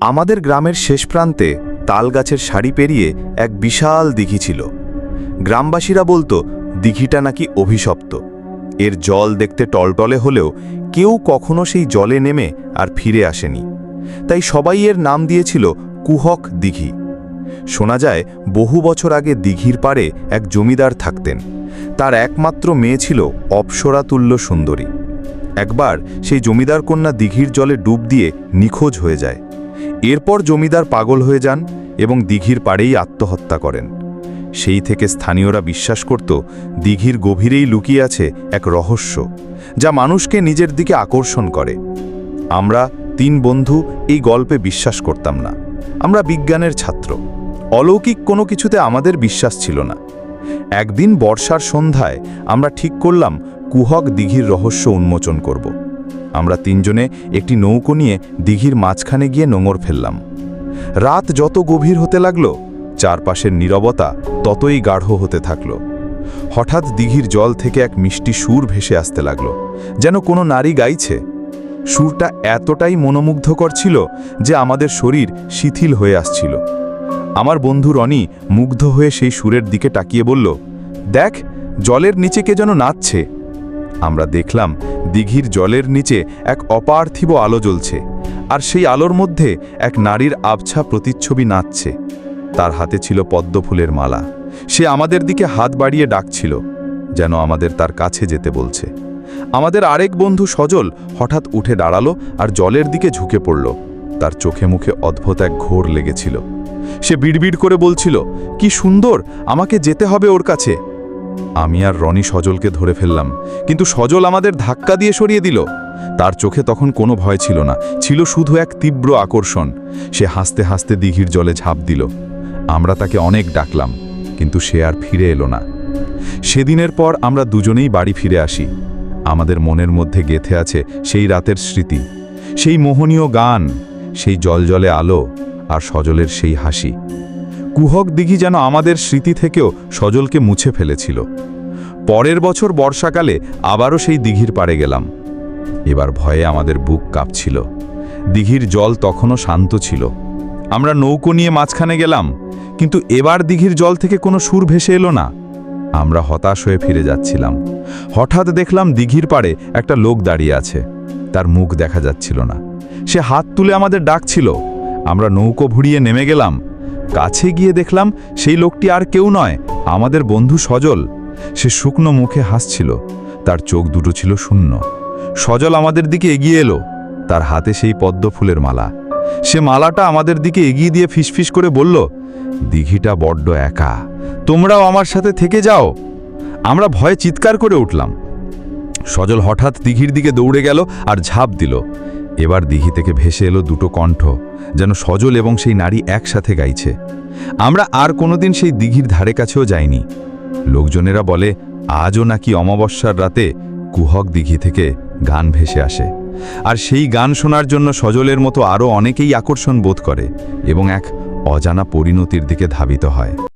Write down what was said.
আমাদের গ্রামের শেষ প্রান্তে তালগাছের শাড়ি পেরিয়ে এক বিশাল দিঘি ছিল। গ্রামবাসীরা বলতো, দিঘিটা নাকি অভিশপ্ত। এর জল দেখতে টলটলে হলেও কেউ কখনো সেই জলে নেমে আর ফিরে আসেনি। তাই সবাই এর নাম দিয়েছিল কুহক দিঘি। শোনা যায়, বহু বছর আগে দিঘির পাড়ে এক জমিদার থাকতেন। তার একমাত্র মেয়ে ছিল অপ্সরাতুল্য সুন্দরী। একবার সেই জমিদার কন্যা দিঘির জলে ডুব দিয়ে নিখোঁজ হয়ে যায়। এরপর জমিদার পাগল হয়ে যান এবং দিঘির পাড়েই আত্মহত্যা করেন। সেই থেকে স্থানীয়রা বিশ্বাস করত, দিঘির গভীরেই লুকিয়ে আছে এক রহস্য, যা মানুষকে নিজের দিকে আকর্ষণ করে। আমরা তিন বন্ধু এই গল্পে বিশ্বাস করতাম না। আমরা বিজ্ঞানের ছাত্র। অলৌকিক কোনো কিছুতে আমাদের বিশ্বাস ছিল না। একদিন বর্ষার সন্ধ্যায় আমরা ঠিক করলাম, কুহক দিঘির রহস্য উন্মোচন করব। আমরা তিনজনে একটি নৌকো নিয়ে দিঘির মাঝখানে গিয়ে নোঙর ফেললাম। রাত যত গভীর হতে লাগল, চারপাশের নীরবতা ততই গাঢ় হতে থাকল। হঠাৎ দিঘির জল থেকে এক মিষ্টি সুর ভেসে আসতে লাগল, যেন কোনো নারী গাইছে। সুরটা এতটাই মনোমুগ্ধকর ছিল যে আমাদের শরীর শিথিল হয়ে আসছিল। আমার বন্ধু রনি মুগ্ধ হয়ে সেই সুরের দিকে তাকিয়ে বলল, দেখ, জলের নিচে কে যেন নাচছে। আমরা দেখলাম দিঘির জলের নিচে এক অপার্থিব আলো জ্বলছে, আর সেই আলোর মধ্যে এক নারীর আবছা প্রতিচ্ছবি নাচছে। তার হাতে ছিল পদ্মফুলের মালা। সে আমাদের দিকে হাত বাড়িয়ে ডাকছিল, যেন আমাদের তার কাছে যেতে বলছে। আমাদের আরেক বন্ধু সজল হঠাৎ উঠে দাঁড়াল আর জলের দিকে ঝুঁকে পড়ল। তার চোখে মুখে অদ্ভুত এক ঘোর লেগেছিল। সে বিড়বিড় করে বলছিল, কি সুন্দর, আমাকে যেতে হবে ওর কাছে। আমি আর রনি সজলকে ধরে ফেললাম, কিন্তু সজল আমাদের ধাক্কা দিয়ে সরিয়ে দিল। তার চোখে তখন কোনো ভয় ছিল না, ছিল শুধু এক তীব্র আকর্ষণ। সে হাসতে হাসতে দিঘির জলে ঝাঁপ দিল। আমরা তাকে অনেক ডাকলাম, কিন্তু সে আর ফিরে এলো না। সেদিনের পর আমরা দুজনেই বাড়ি ফিরে আসি। আমাদের মনের মধ্যে গেথে আছে সেই রাতের স্মৃতি, সেই মোহনীয় গান, সেই জলজলে আলো আর সজলের সেই হাসি। কুহক দিঘি যেন আমাদের স্মৃতি থেকেও সজলকে মুছে ফেলেছিল। পরের বছর বর্ষাকালে আবারও সেই দিঘির পাড়ে গেলাম। এবার ভয়ে আমাদের বুক কাঁপছিল। দিঘির জল তখনও শান্ত ছিল। আমরা নৌকো নিয়ে মাঝখানে গেলাম, কিন্তু এবার দিঘির জল থেকে কোনো সুর ভেসে এলো না। আমরা হতাশ হয়ে ফিরে যাচ্ছিলাম। হঠাৎ দেখলাম দিঘির পাড়ে একটা লোক দাঁড়িয়ে আছে। তার মুখ দেখা যাচ্ছিল না। সে হাত তুলে আমাদের ডাকছিল। আমরা নৌকো ভুড়িয়ে নেমে গেলাম। কাছে গিয়ে দেখলাম সেই লোকটি আর কেউ নয়, আমাদের বন্ধু সজল। সে শুকনো মুখে হাসছিল, তার চোখ দুটো ছিল শূন্য। সজল আমাদের দিকে এগিয়ে এলো, তার হাতে সেই পদ্ম ফুলের মালা। সে মালাটা আমাদের দিকে এগিয়ে দিয়ে ফিসফিস করে বলল, দিঘিটা বড্ড একা, তোমরাও আমার সাথে থেকে যাও। আমরা ভয়ে চিৎকার করে উঠলাম। সজল হঠাৎ দিঘির দিকে দৌড়ে গেল আর ঝাঁপ দিল। এবার দিঘি থেকে ভেসে এলো দুটো কণ্ঠ, যেন সজল এবং সেই নারী একসাথে গাইছে। আমরা আর কোনোদিন সেই দিঘির ধারে কাছেও যাইনি। লোকজনেরা বলে, আজও নাকি অমাবস্যার রাতে কুহক দিঘি থেকে গান ভেসে আসে। আর সেই গান শোনার জন্য সজলের মতো আরও অনেকেই আকর্ষণ বোধ করে এবং এক অজানা পরিণতির দিকে ধাবিত হয়।